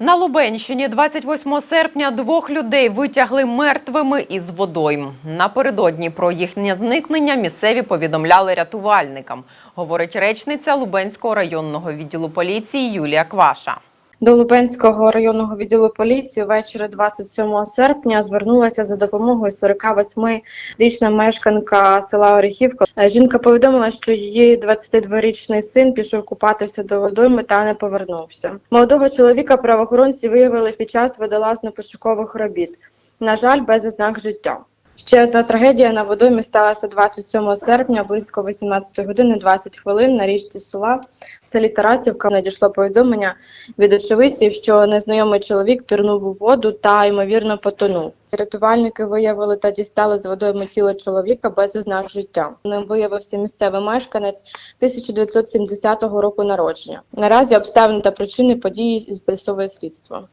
На Лубенщині 28 серпня двох людей витягли мертвими із водойм. Напередодні про їхнє зникнення місцеві повідомляли рятувальникам, говорить речниця Лубенського районного відділу поліції Юлія Кваша. До Лубенського районного відділу поліції ввечері 27 серпня звернулася за допомогою 48-річна мешканка села Оріхівка. Е, Жінка повідомила, що її 22-річний син пішов купатися до водойми та не повернувся. Молодого чоловіка правоохоронці виявили під час водолазно-пошукових робіт. На жаль, без ознак життя. Ще одна трагедія на водоймі сталася 27 серпня близько 18 години 20 хвилин на річці Сула в селі Тарасівка. Надійшло повідомлення від очевидців, що незнайомий чоловік пірнув у воду та ймовірно потонув. Рятувальники виявили та дістали з водойми тіло чоловіка без ознак життя. Ним виявився місцевий мешканець 1970 року народження. Наразі обставини та причини події з'ясовує слідство.